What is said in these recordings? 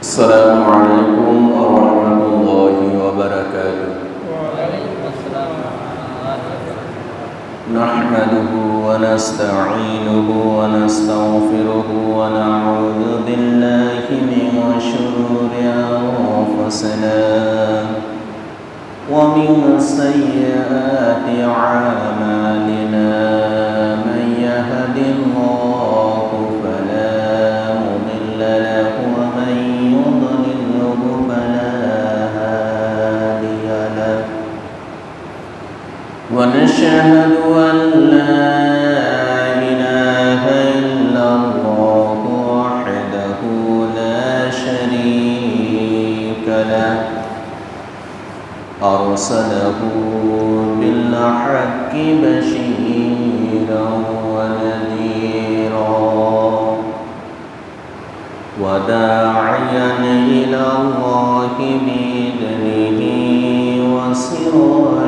السلام عليكم ورحمة الله وبركاته. نحمده ونستعينه ونستغفره ونعوذ بالله من شرور أنفسنا ومن سيئات أعمالنا. من يهد الله فلا مضل له ونشهد أن لا إله إلا الله وحده لا شريك له. أرسله بالحق بشيرا ونذيرا وداعيا إلى الله بإذنه وسراجا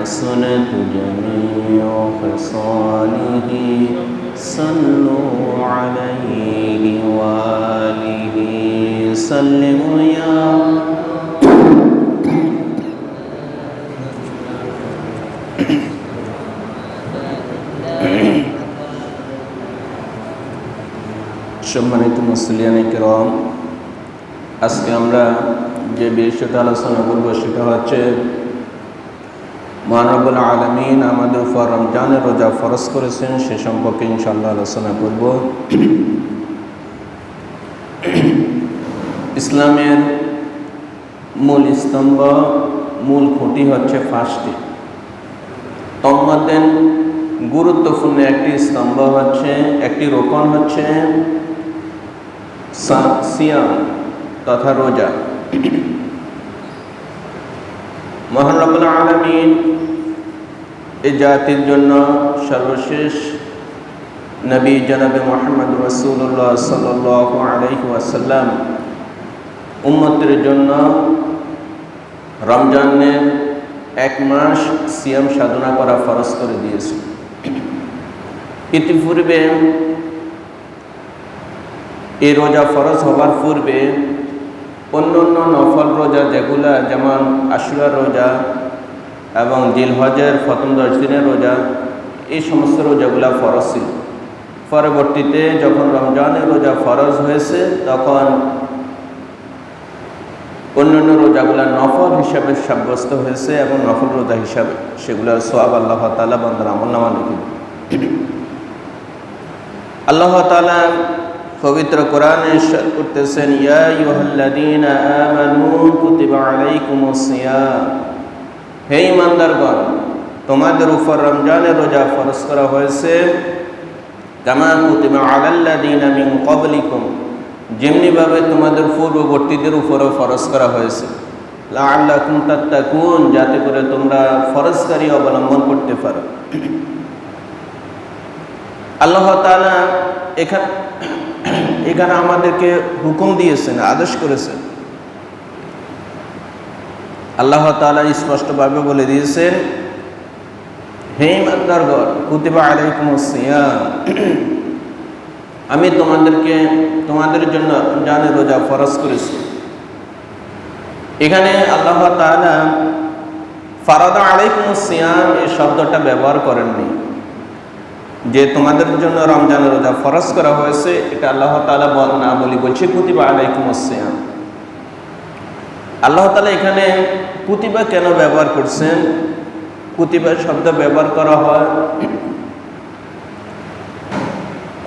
حسنت جميع خصاله صلوا عليه وآله سلموا يا সম্মানিত মুসলিয়ান কেরম আজকে আমরা যে বিষয়টা আলোচনা করব সেটা হচ্ছে মহানবুল আলমিন আমাদের উপর রমজানের রোজা ফরজ করেছেন, সে সম্পর্কে ইনশাল্লাহ আলোচনা করব। ইসলামের মূল স্তম্ভ, মূল খুঁটি হচ্ছে পাঁচটি তন্মধ্যে গুরুত্বপূর্ণ একটি স্তম্ভ হচ্ছে, একটি রোপণ হচ্ছে সিয়াম তথা রোজা। মহান রব্বুল আলমিন এই জাতির জন্য সর্বশেষ নবী জনাবে মোহাম্মদ রসুল্লাহ সাল আলহি ওয়াসাল্লাম উম্মতের জন্য রমজানের এক মাস সিয়াম সাধনা করা ফরজ করে দিয়েছে। ইতিপূর্বে এই রোজা ফরজ হবার পূর্বে অন্য অন্য নফল রোজা যেগুলা, যেমন আশুরা রোজা এবং জিলহজের প্রথম দশ দিনের রোজা, এই সমস্ত রোজাগুলা ফরজ ছিল। পরবর্তীতে যখন রমজানের রোজা ফরজ হয়েছে, তখন অন্যান্য রোজাগুলা নফল হিসাবে সাব্যস্ত হয়েছে এবং নফল রোজা হিসাবে সেগুলোর সোয়াব আল্লাহ তালা বান্দার আমল নামা লিখে আল্লাহ তালা পবিত্র কোরআনে ইরশাদ করতেছেন, ইয়া হে ইমানদারগণ তোমাদের উপর রমজানের রোজা ফরজ করা হয়েছে। কামা কুতিবা মিন যেমনিভাবে তোমাদের পূর্ববর্তীদের উপরও ফরজ করা হয়েছে। লাআল্লাকুম তাত্তাকুন, যাতে করে তোমরা ফরজকারী অবলম্বন করতে পারো। আল্লাহ তাআলা এখানে এখানে আমাদেরকে হুকুম দিয়েছেন, আদেশ করেছেন। আল্লাহ তাআলা স্পষ্টভাবে বলে দিয়েছেন, হে ইমানদারগণ, কুতিবা আলাইকুমুস সিয়াম। আমি তোমাদেরকে, তোমাদের জন্য জানে রোজা ফরজ করেছি। এখানে আল্লাহ তাআলা, ফারাদা আলাইকুম সিয়াম এই শব্দটা ব্যবহার করেননি। যে তোমাদের জন্য রমজান রোজা ফরজ করা হয়েছে, এটা আল্লাহ তালা না বলি বলছে, কুতিবা আলাইকুম সিয়াম আল্লাহ তালা এখানে কুতিবা কেন ব্যবহার করছেন? কুতিবা শব্দ ব্যবহার করা হয়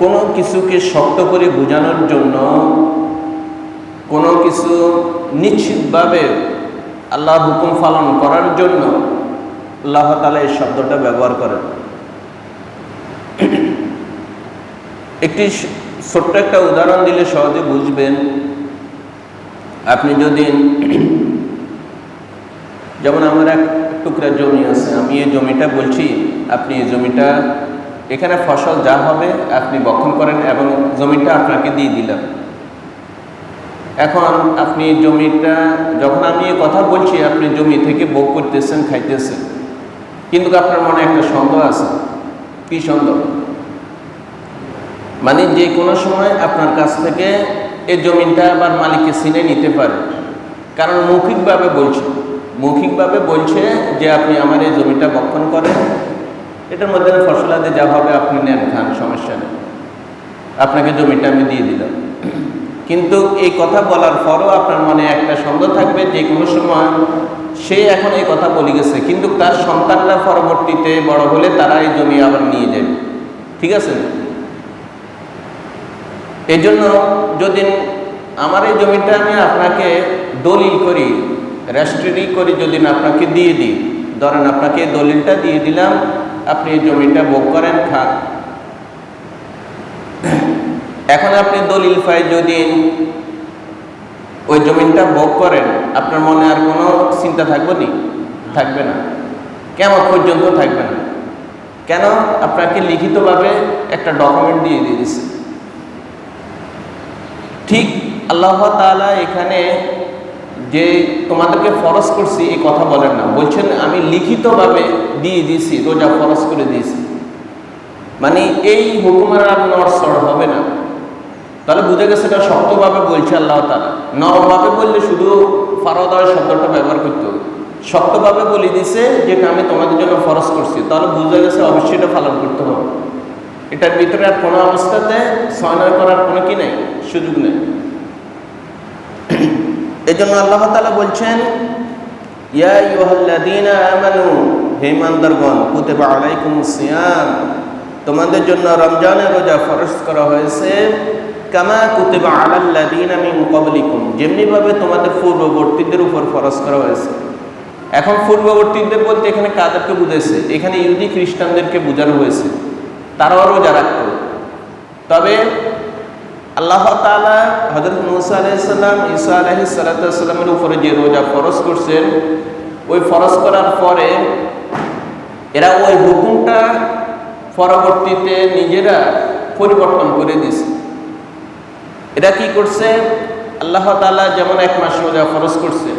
কোনো কিছুকে শক্ত করে বোঝানোর জন্য, কোনো কিছু নিশ্চিতভাবে আল্লাহ হুকুম পালন করার জন্য আল্লাহ তালা এই শব্দটা ব্যবহার করেন। একটি ছোট্ট একটা উদাহরণ দিলে সহজে বুঝবেন। আপনি যদি যেমন আমার এক টুকরা জমি আছে, আমি এই জমিটা বলছি, আপনি এই জমিটা, এখানে ফসল যা হবে আপনি বক্ষণ করেন এবং জমিটা আপনাকে দিয়ে দিলাম। এখন আপনি জমিটা, যখন আমি কথা বলছি, আপনি জমি থেকে ভোগ করতেছেন, খাইতেছেন। কিন্তু আপনার মনে একটা সন্দেহ আছে কি সন্দেহ মানে যে কোনো সময় আপনার কাছ থেকে এই জমিনটা আবার মালিককে চিনে নিতে পারে। কারণ মৌখিকভাবে বলছে মৌখিকভাবে বলছে যে আপনি আমার এই জমিটা বক্ষণ করেন। এটার মধ্যে ফসলাতে যা হবে আপনি নেন খান সমস্যা নেই। আপনাকে জমিটা আমি দিয়ে দিলাম। কিন্তু এই কথা বলার পরও আপনার মনে একটা সন্দেহ থাকবে যে কোনো সময় সে এখন এই কথা বলে গেছে, কিন্তু তার সন্তানরা পরবর্তীতে বড় হলে তারা এই জমি আবার নিয়ে যাবে। ঠিক আছে? এই জন্য যদি আমার এই জমিটা আমি আপনাকে দলিল করি রেস্ট্রি করি যদি আপনাকে দিয়ে দিই, ধরেন আপনাকে দলিলটা দিয়ে দিলাম, আপনি এই জমিটা ভোগ করেন, খান। এখন আপনি দলিল ফাই যদি ওই জমিনটা ভোগ করেন, আপনার মনে আর কোনো চিন্তা থাকবে নি? থাকবে না। কেমন পর্যন্ত থাকবে না? কেন? আপনাকে লিখিতভাবে একটা ডকুমেন্ট দিয়ে দিয়ে দিচ্ছে ঠিক আল্লাহ তাআলা এখানে যে তোমাদেরকে ফরজ করছি, এই কথা বলেন না। বলছেন, আমি লিখিতভাবে দিয়ে দিয়েছি, রোজা ফরজ করে দিয়েছি। মানে এই হুকুমের আর নড়সড় হবে না। তাহলে বুঝে গেছে এটা শক্তভাবে বলছে আল্লাহ তালা নরমভাবে বললে শুধু ফারদার শব্দটা ব্যবহার করতে শক্তভাবে বলে দিছে যেটা আমি তোমাদের জন্য ফরজ করছি। তাহলে বুঝে গেছে অবশ্যই এটা পালন করতে হবে। এটার ভিতরে আর কোনো অবস্থাতে সয়নয় করার কোনো কি নেই, সুযোগ নেই। এই জন্য আল্লাহ তালা বলছেন, ইয়া ইউহাল্লাযীনা আমানু, হে ইমানদারগণ, কুতিবা আলাইকুমুস সিয়াম। তোমাদের জন্য রমজানের রোজা ফরজ করা হয়েছে। কামা কুতিবা আলাল্লাযীনা মিন ক্বাবলিকুম। যেমনিভাবে তোমাদের পূর্ববর্তীদের উপর ফরজ করা হয়েছে। এখন পূর্ববর্তীদের বলতে এখানে কাদেরকে বুঝেছে এখানে ইহুদি খ্রিস্টানদেরকে বোঝানো হয়েছে। তারাও রোজা রাখত তবে আল্লাহ তালা হজরত মুসা আলাইসাল্লাম ঈসা আলহি সাল্লামের উপরে যে রোজা ফরজ করছেন, ওই ফরজ করার পরে এরা ওই হুকুমটা পরবর্তীতে নিজেরা পরিবর্তন করে দিছে এরা কি করছে? আল্লাহ তালা যেমন এক মাস রোজা ফরজ করছে,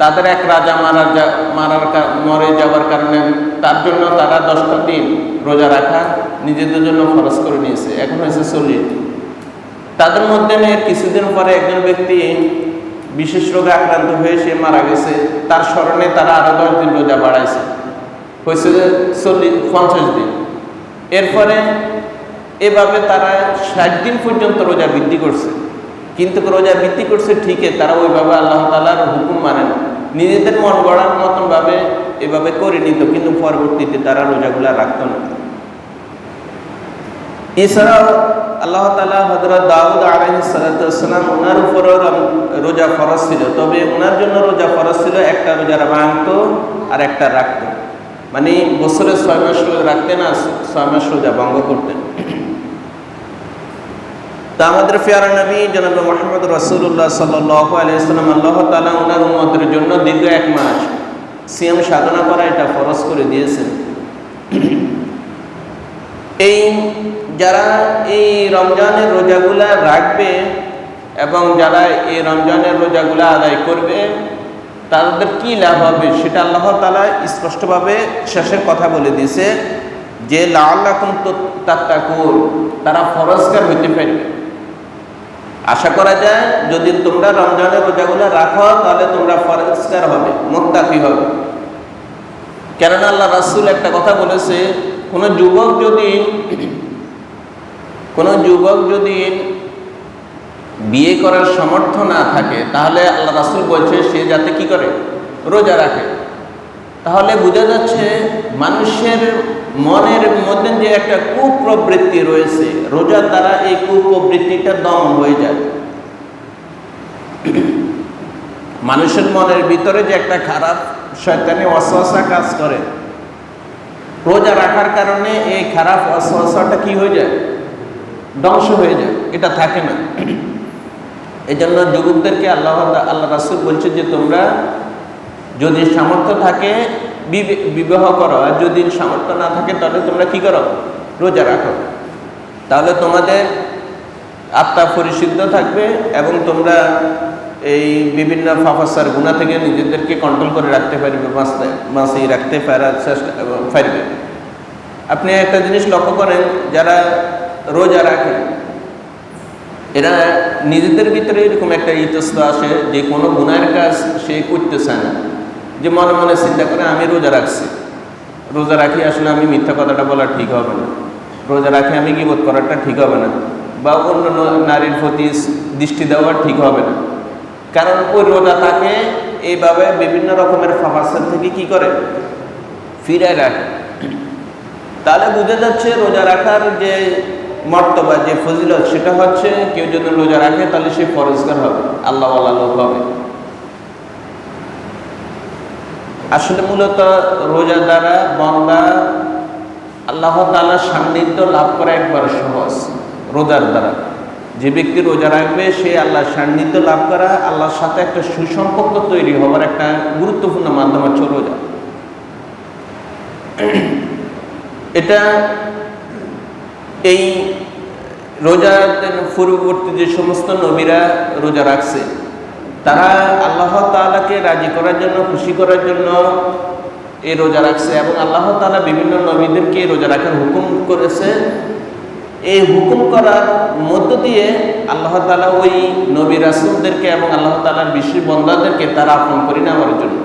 তাদের এক রাজা মারা যা, মারার মরে যাওয়ার কারণে তার জন্য তারা দশটা দিন রোজা রাখা নিজেদের জন্য খরচ করে নিয়েছে। এখন হয়েছে চল্লিশ তাদের মধ্যে কিছুদিন পরে একজন ব্যক্তি বিশেষ রোগে আক্রান্ত হয়ে সে মারা গেছে। তার স্মরণে তারা আরও দশ দিন রোজা বাড়াইছে। হয়েছে চল্লিশ, পঞ্চাশ দিন। এরপরে এভাবে তারা ষাট দিন পর্যন্ত রোজা বৃদ্ধি করছে। কিন্তু রোজা বৃদ্ধি করছে ঠিকই, তারা ওইভাবে আল্লাহ তালার হুকুম মানে না। নিজেদের মন গড়ার মতন ভাবে এভাবে করে নিত, কিন্তু পরবর্তীতে তারা রোজাগুলা রাখতো না। এছাড়াও আল্লাহ তালা হজরত দাউদ আলহ সালাতাম ওনার উপরও রোজা ফরজ ছিল। তবে ওনার জন্য রোজা ফরজ ছিল একটা রোজা ভাঙতো আর একটা রাখতো। মানে বছরে ছয় মাস রোজা রাখতেন আর ছয় মাস রোজা ভঙ্গ করতেন। তা আমাদের ফেয়ারা নবী জনাব মোহাম্মদ রসুল্লাহ সাল্লাহ আলাইসালাম আল্লাহ তালা ওনার উন্মতের জন্য দীর্ঘ এক মাস সিএম সাধনা করা এটা ফরজ করে দিয়েছেন। এই যারা এই রমজানের রোজাগুলা রাখবে এবং যারা এই রমজানের রোজাগুলা আদায় করবে, তাদের কি লাভ হবে সেটা আল্লাহ তালা স্পষ্টভাবে শেষের কথা বলে দিয়েছে যে লাল্লাকুম তাত্তাকুর তারা ফরস্কার হইতে পারবে। আশা করা যায় যদি তোমরা রমজানের রোজাগুলো রাখো, তাহলে তোমরা ফরস্কার হবে, মোত্তাকি হবে। কেননা আল্লাহ রাসুল একটা কথা বলেছে, কোনো যুবক যদি, কোনো যুবক যদি বিয়ে করার সামর্থ্য না থাকে, তাহলে আল্লাহ রাসুল বলছে, সে যাতে কি করে? রোজা রাখে। তাহলে বোঝা যাচ্ছে মানুষের মনের মধ্যে যে একটা কুপ্রবৃত্তি রয়েছে, রোজার দ্বারা এই কুপ্রবৃত্তিটা দমন হয়ে যায়। মানুষের মনের ভিতরে যে একটা খারাপ শয়তানি অসহসা কাজ করে। রোজা রাখার কারণে এই খারাপ অসহসাটা কি হয়ে যায়? ধ্বংস হয়ে যায়, এটা থাকে না। এই জন্য যুবকদেরকে আল্লাহ আল্লাহ রাসুল বলছে যে তোমরা যদি সামর্থ্য থাকে, বিবে- বিবাহ করো, আর যদি সামর্থ্য না থাকে, তাহলে তোমরা কি করো? রোজা রাখো। তাহলে তোমাদের আত্মা পরিশুদ্ধ থাকবে এবং তোমরা এই বিভিন্ন ফাফাসার গুণা থেকে নিজেদেরকে কন্ট্রোল করে রাখতে পারবে, বাঁচতে বাঁচিয়ে রাখতে পারার চেষ্টা পারবে। আপনি একটা জিনিস লক্ষ্য করেন, যারা রোজা রাখে, এরা নিজেদের ভিতরে এরকম একটা ইতস্ত আসে যে কোনো গুণার কাজ সে করতে চায় না। যে মনে মনে চিন্তা করে, আমি রোজা রাখছি। রোজা রাখি আসলে আমি মিথ্যা কথাটা বলা ঠিক হবে না। রোজা রাখি আমি গিবোধ করাটা ঠিক হবে না। বা অন্য নারীর প্রতি দৃষ্টি দেওয়া ঠিক হবে না। কারণ ওই রোজা তাকে এইভাবে বিভিন্ন রকমের ফাফাসের থেকে কি করে? ফিরায় রাখে। তাহলে বোঝা যাচ্ছে রোজা রাখার যে মর্তবা, যে ফজিলত, সেটা হচ্ছে কেউ যদি রোজা রাখে তাহলে সে ফরজগার হবে আল্লাহ লোক হবে। আসলে মূলত রোজা দ্বারা বন্দা আল্লাহ তালার সান্নিধ্য লাভ করা একবার সহজ, রোজার দ্বারা। যে ব্যক্তি রোজা রাখবে, সে আল্লাহর সান্নিধ্য লাভ করা, আল্লাহর সাথে একটা সুসম্পর্ক তৈরি হওয়ার একটা গুরুত্বপূর্ণ মাধ্যম হচ্ছে রোজা। এটা এই রোজার পূর্ববর্তী যে সমস্ত নবীরা রোজা রাখছে তারা আল্লাহ তাআলাকে রাজি করার জন্য, খুশি করার জন্য এই রোজা রাখছে এবং আল্লাহ তালা বিভিন্ন নবীদেরকে এই রোজা রাখার হুকুম করেছে। এই হুকুম করার মধ্য দিয়ে আল্লাহ তাআলা ওই নবী রাসুলদেরকে এবং আল্লাহ তালার বিশেষ বন্দাদেরকে তারা আপন করে নেওয়ার জন্য।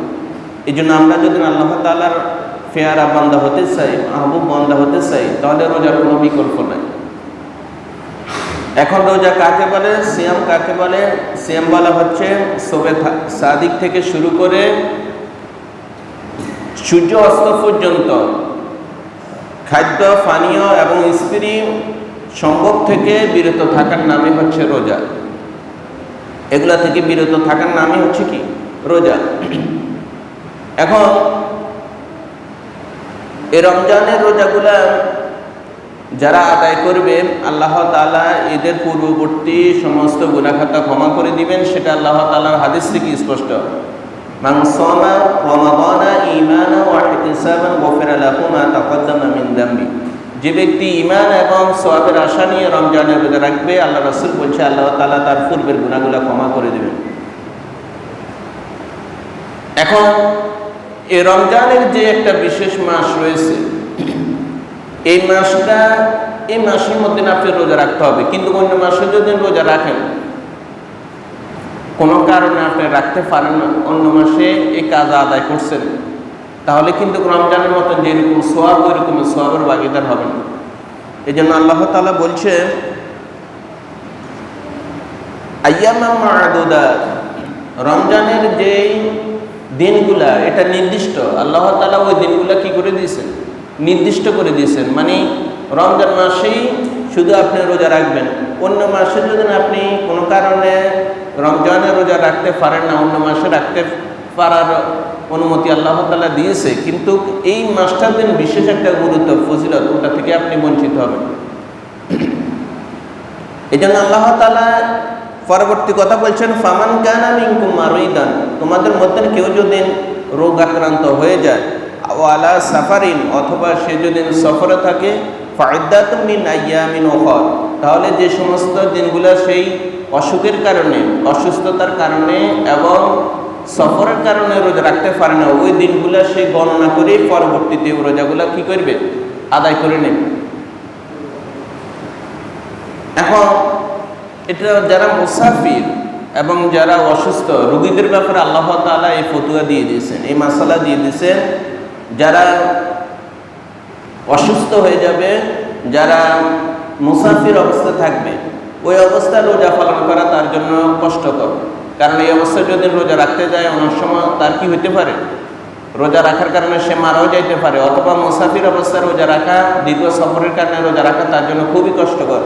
এই জন্য আমরা যদি আল্লাহ তাআলার ফেয়ারা বান্দা হতে চাই, মাহবুব বান্দা হতে চাই, তাহলে রোজার কোনো বিকল্প নাই। এখন রোজা কাকে বলে, সিয়াম কাকে বলে, সিয়াম বলা হচ্ছে সবে সাদিক থেকে শুরু করে সূর্য অস্ত পর্যন্ত খাদ্য, পানীয় এবং স্ত্রী সম্ভব থেকে বিরত থাকার নামই হচ্ছে রোজা। এগুলা থেকে বিরত থাকার নামই হচ্ছে কি? রোজা। এখন এই রমজানের রোজাগুলা যারা আদায় করবেন, আল্লাহ তালা এদের পূর্ববর্তী সমস্ত গুণাখাতা ক্ষমা করে দিবেন, সেটা আল্লাহ তালার হাদিস থেকে স্পষ্ট। যে ব্যক্তি ঈমান এবং সওয়াবের আশা নিয়ে রমজানের রাখবে, আল্লাহ রসুল বলছে, আল্লাহ তালা তার পূর্বের গুনাহগুলো ক্ষমা করে দেবেন। এখন এ রমজানের যে একটা বিশেষ মাস রয়েছে এই মাসটা, এই মাসের মধ্যে আপনি রোজা রাখতে হবে, কিন্তু অন্য মাসে যদি রোজা রাখেন, কোনো কারণে আপনি রাখতে পারেন না, অন্য মাসে এই কাজ আদায় করছেন, তাহলে কিন্তু রমজানের মতো যেরকম সোয়াব ওইরকম সোয়াবের ভাগিদার হবেন এই জন্য আল্লাহ তালা বলছে রমজানের যেই দিনগুলা, এটা নির্দিষ্ট, আল্লাহ তালা ওই দিনগুলা কি করে দিয়েছেন? নির্দিষ্ট করে দিয়েছেন। মানে রমজান মাসেই শুধু আপনি রোজা রাখবেন। অন্য মাসে যদি আপনি কোনো কারণে রমজানে রোজা রাখতে পারেন না, অন্য মাসে রাখতে পারার অনুমতি আল্লাহ তালা দিয়েছে, কিন্তু এই মাসটার দিন বিশেষ একটা গুরুত্ব, ফজিলত, ওটা থেকে আপনি বঞ্চিত হবেন। এই জন্য আল্লাহ তালা পরবর্তী কথা বলছেন, ফামান কানা মিনকুম মারুইদান তোমাদের মধ্যে কেউ যদি রোগ আক্রান্ত হয়ে যায় ওয়ালা সাফারিন, অথবা সে যদি সফরে থাকে ফায়দাত মিন আইয়ামিন ওখর, তাহলে যে সমস্ত দিনগুলো সেই অসুখের কারণে, অসুস্থতার কারণে এবং সফরের কারণে রোজা রাখতে পারে না, ওই দিনগুলো সে গণনা করে পরবর্তীতে রোজাগুলো কি করবে? আদায় করে নেবে। এখন, এটা যারা মুসাফির এবং যারা অসুস্থ, রোগীদের ব্যাপারে আল্লাহ তাআলা এই ফতুয়া দিয়ে দিয়েছেন, এই মাসালা দিয়ে দিয়েছেন যারা অসুস্থ হয়ে যাবে, যারা মুসাফির অবস্থা থাকবে, ওই অবস্থায় রোজা পালন করা তার জন্য কষ্টকর। কারণ এই অবস্থায় যদি রোজা রাখতে যায়, অনেক সময় তার কি হইতে পারে? রোজা রাখার কারণে সে মারাও যাইতে পারে, অথবা মুসাফির অবস্থায় রোজা রাখা, দীর্ঘ সফরের কারণে রোজা রাখা তার জন্য খুবই কষ্টকর।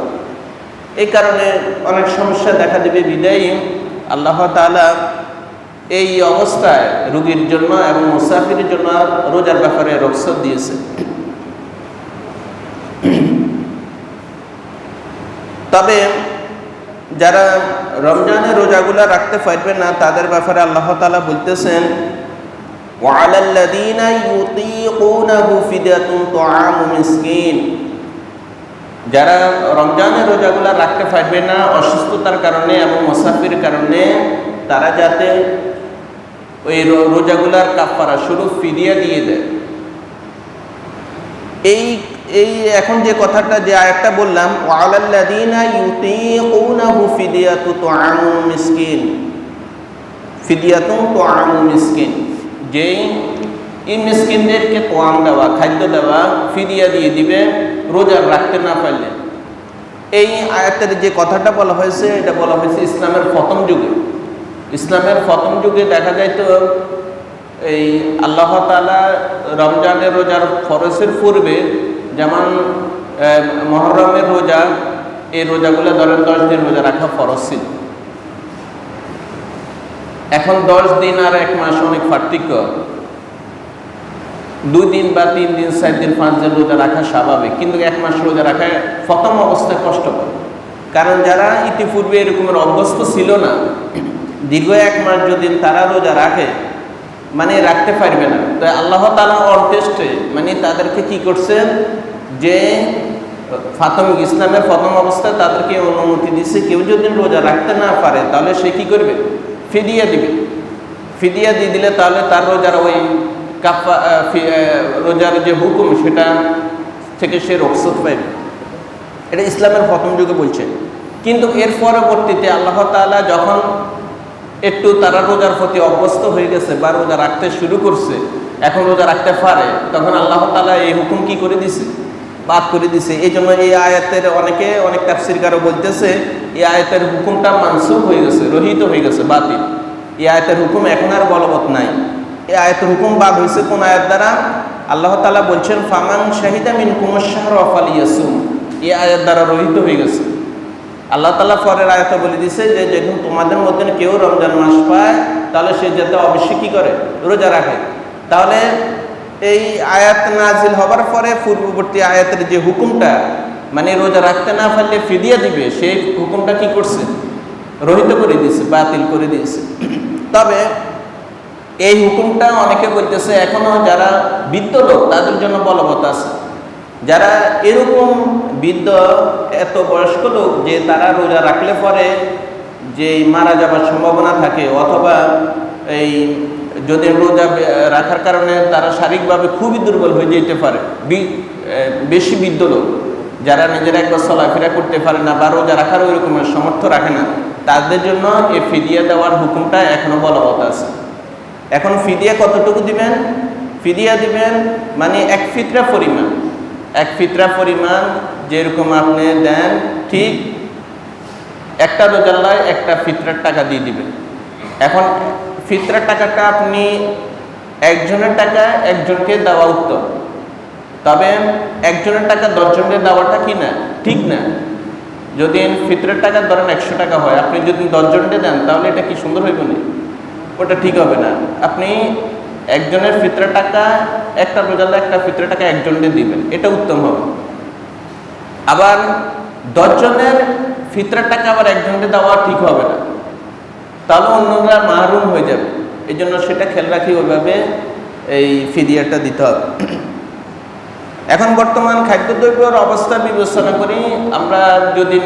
এই কারণে অনেক সমস্যা দেখা দেবে বিদায়ী। আল্লাহ তাআলা এই অবস্থায় রোগীর জন্য এবং মুসাফিরের জন্য রোজার ব্যাপারে রক্ষত দিয়েছে তবে যারা রমজানের রোজাগুলা রাখতে পারবে না তাদের ব্যাপারে আল্লাহ তাআলা বলতেছেন وعلى الذين يطيقونه فدية طعام مسكين যারা রমজানের রোজাগুলা রাখতে পারবে না, অসুস্থতার কারণে এবং মুসাফির কারণে, তারা যাতে ওই রোজাগুলার কাফারা শুরু ফিরিয়ে দিয়ে দেয়। এই এই এখন যে কথাটা যে আয়াতটা বললাম, ওয়ালাল্লাযীনা ইউতীকুনাহু ফিদিয়াতু তুআমু মিসকিন। ফিদিয়াতুন তুআমু মিসকিন। যেই এই মিসকিনদেরকে তোয়াম দেওয়া, খাদ্য দেওয়া, ফিরিয়া দিয়ে দিবে, রোজা রাখতে না পারলে। এই আয়াতের যে কথাটা বলা হয়েছে, এটা বলা হয়েছে ইসলামের প্রথম যুগে। ইসলামের প্রথম যুগে দেখা যায় তো এই আল্লাহ তাআলা রমজানের রোজার ফরসের পূর্বে যেমন মহরমের রোজা, এই রোজাগুলো ধরেন দশ দিন রোজা রাখা ফরজ ছিল। এখন দশ দিন আর এক মাস অনেক পার্থক্য। দুই দিন বা তিন দিন, চার দিন, পাঁচ দিন রোজা রাখা স্বাভাবিক। কিন্তু এক মাস রোজা রাখা প্রথম অবস্থায় কষ্টকর। কারণ যারা ইতিপূর্বে এরকমের অভ্যস্ত ছিল না, দীর্ঘ এক মাস যদি তারা রোজা রাখে মানে রাখতে পারবে না। তো আল্লাহ তালা অর্টেস্টে মানে তাদেরকে কি করছেন? যে প্রাথমিক ইসলামের প্রথম অবস্থায় তাদেরকে অনুমতি দিচ্ছে কেউ যদি রোজা রাখতে না পারে, তাহলে সে কি করবে? ফিদিয়া দিবে। ফিদিয়া দিয়ে দিলে তাহলে তার রোজার ওই কাপ্পা ফি- রোজার যে হুকুম, সেটা থেকে সে রক্ষত পাইবে এটা ইসলামের প্রথম যুগে বলছে। কিন্তু এর পরবর্তীতে আল্লাহ তাআলা যখন একটু তারা রোজার প্রতি অভ্যস্ত হয়ে গেছে বা রোজা রাখতে শুরু করছে, এখন রোজা রাখতে পারে, তখন আল্লাহ তাআলা এই হুকুম কি করে দিছে? বাদ করে দিছে। এই জন্য এই আয়াতের অনেকে, অনেক তাফসিরকারও বলতেছে, এই আয়াতের হুকুমটা মানসুখ হয়ে গেছে, রহিত হয়ে গেছে, বাতিল। এই আয়াতের হুকুম এখন আর বলবৎ নাই। এই আয়াতের হুকুম বাদ হয়েছে কোন আয়াত দ্বারা? আল্লাহ তালা বলছেন, ফামান শাহিদা মিন কুমার শাহর অফাল ইয়াসুম এই আয়াত দ্বারা রহিত হয়ে গেছে। আল্লাহ তালা পরের আয়তা বলে দিছে যে যখন তোমাদের মধ্যে কেউ রমজান মাস পায়, তাহলে সে যাতে অবশ্যই কি করে? রোজা রাখে। তাহলে এই আয়াত নাজিল হবার পরে পূর্ববর্তী আয়াতের যে হুকুমটা মানে রোজা রাখতে না পারলে ফিদিয়া দিবে, সেই হুকুমটা কি করছে? রহিত করে দিয়েছে, বাতিল করে দিয়েছে। তবে এই হুকুমটা অনেকে বলতেছে এখনও যারা বৃদ্ধ লোক তাদের জন্য বলবৎ আছে। যারা এরকম বৃদ্ধ এত বয়স্ক লোক যে তারা রোজা রাখলে পরে যে মারা যাবার সম্ভাবনা থাকে, অথবা এই যদি রোজা রাখার কারণে তারা শারীরিকভাবে খুবই দুর্বল হয়ে যেতে পারে বেশি বৃদ্ধ লোক। যারা নিজেরা একবার চলাফেরা করতে পারে না বা রোজা রাখার ওই রকমের সামর্থ্য রাখে না, তাদের জন্য এই ফিরিয়ে দেওয়ার হুকুমটা এখনও বলবৎ আছে। এখন ফিদিয়া কতটুকু দিবেন? ফিদিয়া দিবেন মানে এক ফিতরা পরিমাণ। এক ফিতরা পরিমাণ যেরকম আপনি দেন, ঠিক একটা রোজাল্লায় একটা ফিতরার টাকা দিয়ে দিবেন। এখন ফিতরার টাকাটা আপনি একজনের টাকা একজনকে দেওয়া উত্তম। তবে একজনের টাকা দশজনকে দেওয়াটা কি না? ঠিক না। যদি ফিতরের টাকা ধরেন একশো টাকা হয়, আপনি যদি দশজনকে দেন, তাহলে এটা কি সুন্দর হইব না ওটা ঠিক হবে না। আপনি একজনের ফিতরা টাকা, একটা রোজাল্লা একটা ফিতরা টাকা একজনকে দিবেন। এটা উত্তম হবে। আবার দশজনের ফিতরা টাকা আবার একজনকে দেওয়া ঠিক হবে না। তাহলে অন্যরা মাহরুম হয়ে যাবে। এই জন্য সেটা খেয়াল রাখি ওইভাবে এই ফিদিয়াটা দিতে হবে। এখন বর্তমান খাদ্যদ্রব্যের অবস্থা বিবেচনা করি, আমরা যদি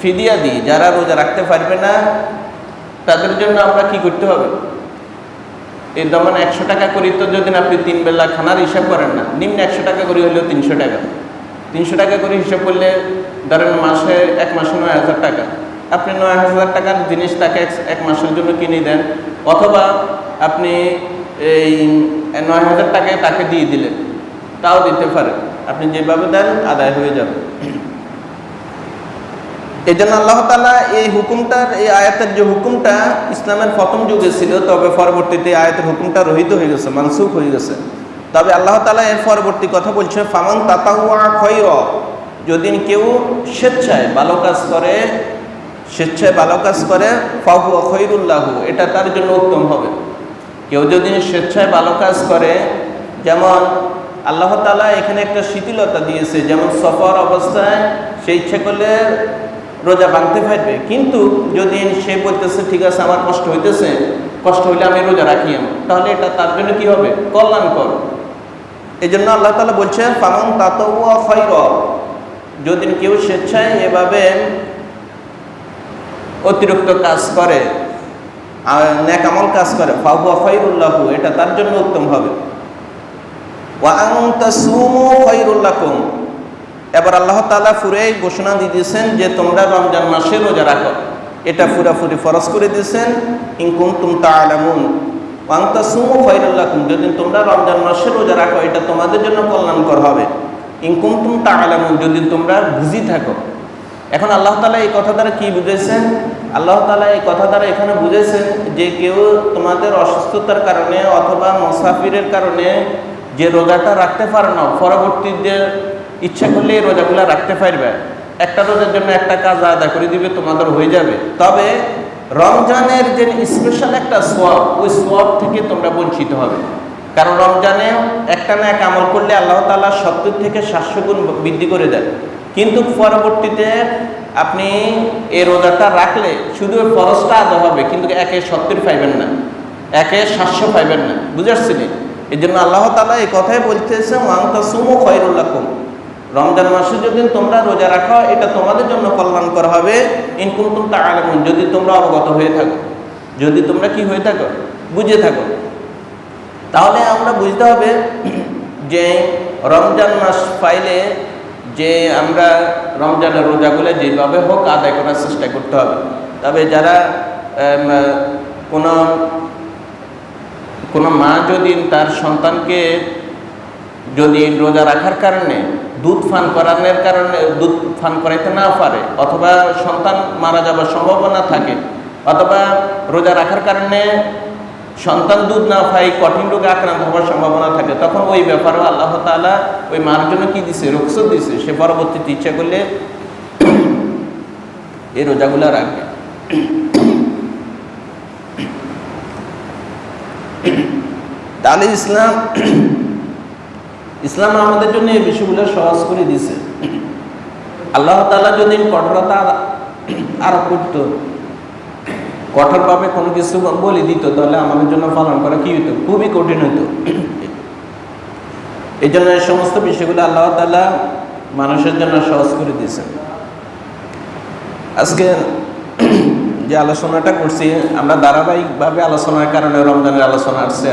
ফিদিয়া দিই, যারা রোজা রাখতে পারবে না তাদের জন্য আমরা কি করতে হবে? এই যেমন একশো টাকা করি তো যদি আপনি তিন বেলা খানার হিসাব করেন না, নিম্ন একশো টাকা করি হলেও তিনশো টাকা। তিনশো টাকা করে হিসাব করলে ধরেন মাসে এক মাসে নয় হাজার টাকা। আপনি নয় হাজার টাকার জিনিস তাকে এক মাসের জন্য কিনে দেন, অথবা আপনি এই নয় হাজার টাকায় তাকে দিয়ে দিলেন, তাও দিতে পারেন। আপনি যেভাবে দেন, আদায় হয়ে যাবে। এই জন্য আল্লাহ তালা এই হুকুমটার, এই আয়াতের যে হুকুমটা ইসলামের প্রথম যুগে ছিল, তবে পরবর্তীতে আয়াতের হুকুমটা রহিত হয়ে গেছে, মানসুখ হয়ে গেছে। তবে আল্লাহ তালা এর পরবর্তী কথা বলছে, ফামান তাতাহুয়া খৈর যদি কেউ স্বেচ্ছায় ভালো কাজ করে, স্বেচ্ছায় ভালো কাজ করে ফাহু খৈরুল্লাহু এটা তার জন্য উত্তম হবে। কেউ যদি স্বেচ্ছায় ভালো কাজ করে, যেমন আল্লাহ তালা এখানে একটা শিথিলতা দিয়েছে, যেমন সফর অবস্থায় সে ইচ্ছে করলে রোজা ভাঙতে পারবে। কিন্তু যদি সে বলতেছে, ঠিক আছে, আমার কষ্ট হইতেছে, কষ্ট হইলে আমি রোজা রাখি তাহলে এটা তার জন্য কি হবে? কল্যাণকর। এই জন্য আল্লাহ তালা বলছে ফামন তাতওয়া খৈর যদি কেউ স্বেচ্ছায় এভাবে অতিরিক্ত কাজ করে আর ন্যাকামল কাজ করে, ফাহুয়া খৈরুল্লাহু এটা তার জন্য উত্তম হবে। ওয়া আন তাসুমু খৈরুল লাকুম। এবার আল্লাহ তালা ফুরে ঘোষণা দিয়ে দিয়েছেন যে তোমরা রমজান মাসে রোজা রাখো। এটা পুরাপুরি ফরজ করে দিয়েছেন। ইন কুনতুম তাআলামুন। ওয়া আন তাসুমু খৈরুল যদি তোমরা রমজান মাসে রোজা রাখো, এটা তোমাদের জন্য কল্যাণকর হবে। ইন কুনতুম তাআলামুন। যদি তোমরা বুঝি থাকো। এখন আল্লাহ তালা এই কথা দ্বারা কি বুঝেছেন আল্লাহ তালা এই কথা দ্বারা এখানে বুঝেছেন যে কেউ তোমাদের অসুস্থতার কারণে অথবা মুসাফিরের কারণে যে রোজাটা রাখতে পারে না, পরবর্তীতে ইচ্ছা করলে এই রোজাগুলো রাখতে পারবে। একটা রোজার জন্য একটা কাজ আদায় করে দিবে, তোমাদের হয়ে যাবে। তবে রমজানের যে স্পেশাল একটা সোয়াব ওই সোয়াব থেকে তোমরা বঞ্চিত হবে। কারণ রমজানে একটা না এক আমল করলে আল্লাহ তালা সত্তর থেকে সাতশো গুণ বৃদ্ধি করে দেন। কিন্তু পরবর্তীতে আপনি এই রোজাটা রাখলে শুধু ওই ফরজটা আদা হবে, কিন্তু একে সত্তর পাইবেন না, একে সাতশো পাইবেন না। বুঝে আসছিনি? এই জন্য আল্লাহ তালা এই কথাই বলতেছে ওয়াংতা সুমো খয়রুল্লাকুম রমজান মাসে যদি তোমরা রোজা রাখো, এটা তোমাদের জন্য কল্যাণকর হবে। ইনকুম তুমটা আলামুন যদি তোমরা অবগত হয়ে থাকো। যদি তোমরা কি হয়ে থাকো? বুঝে থাকো। তাহলে আমরা বুঝতে হবে যে রমজান মাস পাইলে যে আমরা রমজানের রোজাগুলো যেভাবে হোক আদায় করার চেষ্টা করতে হবে। তবে যারা কোনো কোনো মা যদি তার সন্তানকে যদি রোজা রাখার কারণে দুধ পান করানোর কারণে, দুধ ফান করাইতে না পারে, অথবা সন্তান মারা যাবার সম্ভাবনা থাকে, অথবা রোজা রাখার কারণে সন্তান দুধ না পাই কঠিন রোগে আক্রান্ত হওয়ার সম্ভাবনা থাকে, তখন ওই ব্যাপারেও আল্লাহ তাআলা ওই মার জন্য কি দিছে রুখসত দিছে, সে পরবর্তীতে ইচ্ছা করলে এই রোজাগুলো রাখবে। তাহলে ইসলাম ইসলাম আমাদের জন্য এই বিষয়গুলো সহজ করে দিছে। আল্লাহ তালা যদি কঠোরতা আরোপ করত, কঠোরভাবে কোনো কিছু বলে দিত, তাহলে আমাদের জন্য পালন করা কি হতো খুবই কঠিন হতো এই জন্য এই সমস্ত বিষয়গুলো আল্লাহ তালা মানুষের জন্য সহজ করে দিয়েছেন আজকে যে আলোচনাটা করছি, আমরা ধারাবাহিকভাবে আলোচনার কারণে রমজানের আলোচনা আসছে।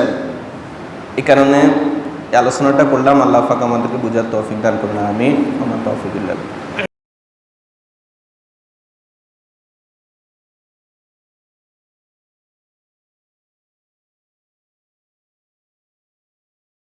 এই কারণে আলোচনাটা করলাম আল্লাহ ফাঁকা আমাদেরকে বুঝার তৌফিক দান করুন আমি আমার তৌফিকুল্লাহ